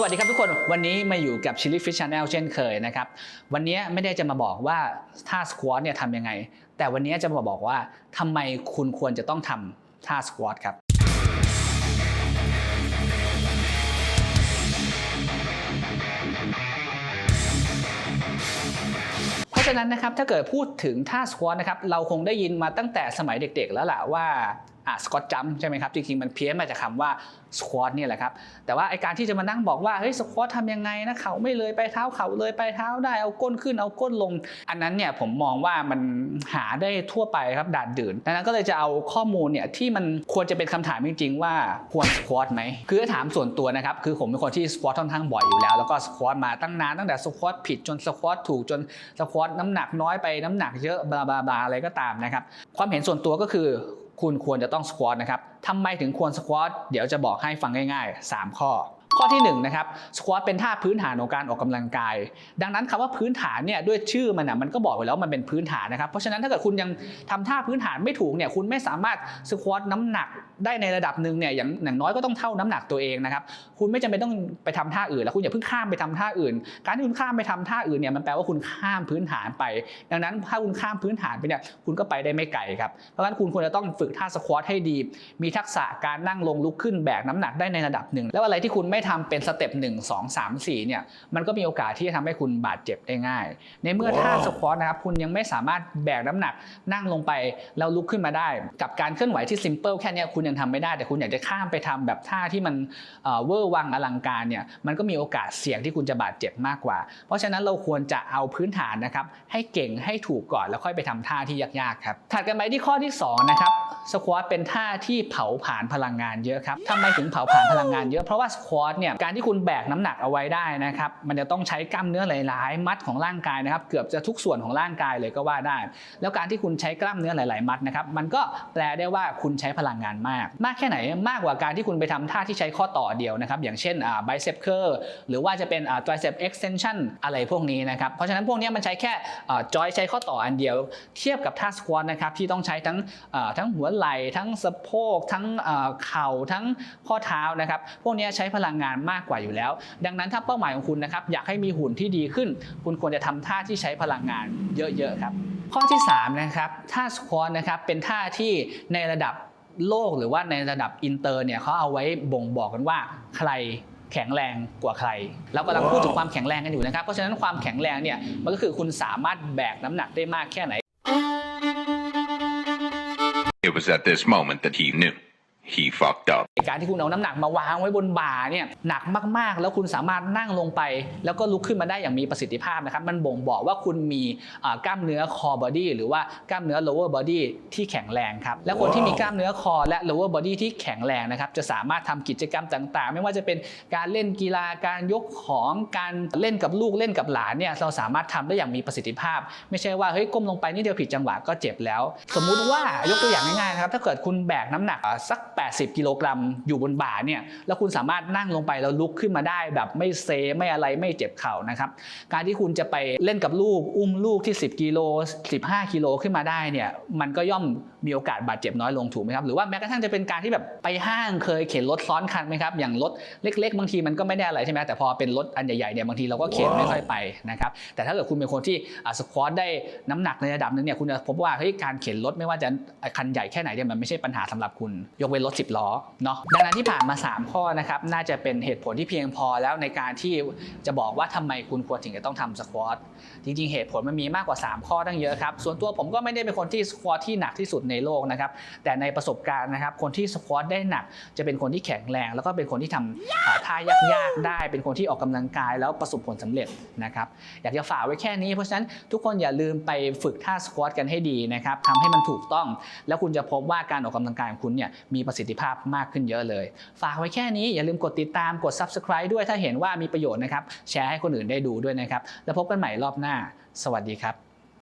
สวัสดีครับทุกคนวันนี้มาอยู่กับ Chili Fish Channel เช่นเคยนะครับ วันนี้ไม่ได้จะมาบอกว่าท่าสควอตเนี่ยทำยังไง แต่วันนี้จะมาบอกว่าทำไมคุณควรจะต้องทำท่าสควอตครับเพราะฉะนั้นนะครับถ้าเกิดพูดถึงท่าสควอตนะครับเราคงได้ยินมาตั้งแต่สมัยเด็กๆแล้วล่ะว่า สควอตจัมใช่ไหมครับจริงๆมันเพี้ยนมาจากคำว่าสควอตเนี่ยแหละครับแต่ว่าไอการที่จะมานั่งบอกว่าเฮ้ยสควอตทำยังไงนะเขาไม่เลยไปเท้าเขาเลยไปเท้าได้เอาก้นขึ้นเอาก้นลง อันนั้นเนี่ยผมมองว่ามันหาได้ทั่วไปครับด่านดื่นดังนั้นก็เลยจะเอาข้อมูลเนี่ยที่มันควรจะเป็นคำถามจริงๆว่าควรสควอตไหมคือถามส่วนตัวนะครับคือผมเป็นคนที่สควอตค่อนข้างบ่อยอยู่แล้วแล้วก็สควอตมาตั้งนานตั้งแต่สควอตผิดจนสควอตถูกจนสควอตน้ำหนักน้อยไปน้ำหนักเยอะบลาบลาบลาอะไรก็ตามนะครับความเห็นส่วนตัวก็คือ คุณควรจะต้องสควอตนะครับทำไมถึงควรสควอตเดี๋ยวจะบอกให้ฟังง่ายๆ 3 ข้อ ข้อที่1นะครับสควอตเป็นท่าพื้นฐานของการออกกำลังกาย ดังนั้นคำว่าพื้นฐานเนี่ยด้วยชื่อมันนะมันก็บอกไว้แล้วมันเป็นพื้นฐานนะครับเพราะฉะนั้นถ้าเกิดคุณยังทำท่าพื้นฐานไม่ถูกเนี่ยคุณไม่สามารถสควอตน้ำหนักได้ในระดับหนึ่งเนี่ยอย่างอย่างน้อยก็ต้องเท่าน้ำหนักตัวเองนะครับคุณไม่จำเป็นต้องไปทำท่าอื่น แล้วคุณอย่าเพิ่งข้ามไปทำท่าอื่น การที่คุณข้ามไปทำท่าอื่นเนี่ยมันแปลว่าคุณข้ามพื้นฐานไป ดังนั้นถ้าคุณข้ามพื้นฐานไปเนี่ยคุณก็ไปได้ไม่ไกลครับเพราะฉะนั้นคุณควรจะต้องฝึกท่าสควอตให้ดี มีทักษะการนั่งลงลุกขึ้นแบกน้ำหนักได้ในระดับหนึ่งแล้วอะไรที่คุณไม่ทำเป็นสเต็ป1 2 3 4เนี่ยมันก็มีโอกาสที่จะทำให้คุณบาดเจ็บได้ง่าย ในเมื่อท่าสควอตนะครับคุณยังไม่สามารถแบกน้ำหนักนั่งลงไปแล้วลุกขึ้นมาได้ กับการเคลื่อนไหวที่ซิมเ l ิลแค่เนี้ยคุณยังทำไม่ได้ แต่คุณอยากจะข้ามไปทำแบบท่าที่มันเอ่อเวอร์วังอลังการเนี่ยมันก็มีโอกาสเสี่ยงที่คุณจะบาดเจ็บมากกว่า เพราะฉะนั้นเราควรจะเอาพื้นฐานนะครับให้เก่งให้ถูกก่อนแล้วค่อยไปทำท่าที่ยากๆครับถัดกันไปที่ข้อที่สองนะครับสควอตเป็นท่าที่เผาผลาญพลังงานเยอะครับทำไมถึงเผาผลาญพลังงานเยอะเพราะว่าสควอตเนี่ยการที่คุณแบกน้ำหนักเอาไว้ได้นะครับมันจะต้องใช้กล้ามเนื้อหลาย ๆ มัดของร่างกายนะครับเกือบจะทุกส่วนของร่างกายเลยก็ว่าได้ แล้วการที่คุณใช้กล้ามเนื้อหลาย ๆ มัดนะครับมันก็แปลได้ว่าคุณใช้พลังงานมาก มากแค่ไหนมากกว่าการที่คุณไปทำท่าที่ใช้ข้อต่อเดียวนะครับอย่างเช่นอ่า bicep curl หรือว่าจะเป็นอ่า tricep extension อะไรพวกนี้นะครับเพราะฉะนั้นพวกนี้มันใช้แค่อ่า joint ใช้ข้อต่ออันเดียว เทียบกับท่าสควอตนะครับที่ต้องใช้ทั้งอ่าทั้งหัวไหล่ทั้งสะโพกทั้งอ่าเข่าทั้งข้อเท้านะครับพวกนี้ใช้พลังงานมากกว่าอยู่แล้ว ดังนั้นถ้าเป้าหมายของคุณนะครับอยากให้มีหุ่นที่ดีขึ้น คุณควรจะทำท่าที่ใช้พลังงานเยอะๆครับ ข้อที่3นะครับท่าสควอตนะครับเป็นท่าที่ในระดับโลกหรือว่าในระดับอินเตอร์เนี่ยเขาเอาไว้บ่งบอกกันว่าใครแข็งแรงกว่าใคร เรากำลังพูดถึงความแข็งแรงกันอยู่นะครับ เพราะฉะนั้นความแข็งแรงเนี่ยมันก็คือคุณสามารถแบกน้ำหนักได้มากแค่ไหน It was at this moment that he knew he fucked up. การที่คุณเอาน้ำหนักมาวางไว้บนบ่าเนี่ยหนักมากๆ แล้วคุณสามารถนั่งลงไป แล้วก็ลุกขึ้นมาได้อย่างมีประสิทธิภาพนะครับ มันบ่งบอกว่าคุณมีกล้ามเนื้อ core body หรือว่ากล้ามเนื้อ lower body ที่แข็งแรงครับ และคนที่มีกล้ามเนื้อ core และ lower body ที่แข็งแรงนะครับ จะสามารถทำกิจกรรมต่างๆ ไม่ว่าจะเป็นการเล่นกีฬาการยกของการเล่นกับลูกเล่นกับหลานเนี่ยเราสามารถทำได้อย่างมีประสิทธิภาพ ไม่ใช่ว่าเฮ้ยก้มลงไปนี่เดียวผิดจังหวะก็เจ็บแล้ว สมมุติว่ายกตัวอย่างง่ายๆนะครับถ้าเกิดคุณแบกน้ำหนักสัก80 กิโลกรัมอยู่บนบ่าเนี่ยแล้วคุณสามารถนั่งลงไปแล้วลุกขึ้นมาได้ แบบไม่เซไม่อะไรไม่เจ็บเข่านะครับการที่คุณจะไปเล่นกับลูกอุ้มลูกที่ 10 กิโล 15 กิโลขึ้นมาได้เนี่ยมันก็ย่อมมีโอกาสบาดเจ็บน้อยลงถูกไหมครับหรือว่าแม้กระทั่งจะเป็นการที่แบบไปห้างเคยเข็นรถซ้อนคันไหมครับอย่างรถเล็ก ๆ บางทีมันก็ไม่ได้อะไรใช่ไหมแต่พอเป็นรถอันใหญ่ๆเนี่ยบางทีเราก็เข็นไม่ค่อยไปนะครับแต่ถ้าเกิดคุณเป็นคนที่สควอตได้น้ำหนักในระดับหนึงเนี่ยคุณจะพบว่าเฮ้ยการเข็นรถไม่ว่าจะคันใหญ่แค่ไหนเนี่ยมันไม่ใช่ปัญหาสำหรับคุณ ยกเว้นรถ 10 ล้อเนาะดังนั้นที่ผ่านมา 3 ข้อนะครับน่าจะเป็นเหตุผลที่เพียงพอแล้วในการที่จะบอกว่าทำไมคุณควรถึงจะต้องทำสควอตจริงๆ เหตุผลมันมีมากกว่า 3 ข้อตั้งเยอะครับ ส่วนตัวผมก็ไม่ได้เป็นคนที่สควอตที่หนักที่สุดในโลกนะครับแต่ในประสบการณ์นะครับคนที่สควอตได้หนัก จะเป็นคนที่แข็งแรง แล้วก็เป็นคนที่ทำอ่าท่ายากๆได้เป็นคนที่ออกกำลังกายแล้วประสบผลสำเร็จนะครับอยากจะฝากไว้แค่นี้เพราะฉะนั้นทุกคนอย่าลืมไปฝึกท่าสควอตกันให้ดีนะครับทำให้มันถูกต้อง แล้วคุณจะพบว่าการออกกำลังกายของคุณเนี่ยมีประสิทธิภาพมากขึ้นเยอะเลย ฝากไว้แค่นี้อย่าลืมกดติดตามกด subscribe ด้วยถ้าเห็นว่ามีประโยชน์นะครับ แชร์ให้คนอื่นได้ดูด้วยนะครับ แล้วพบกันใหม่รอบหน้า สวัสดีครับ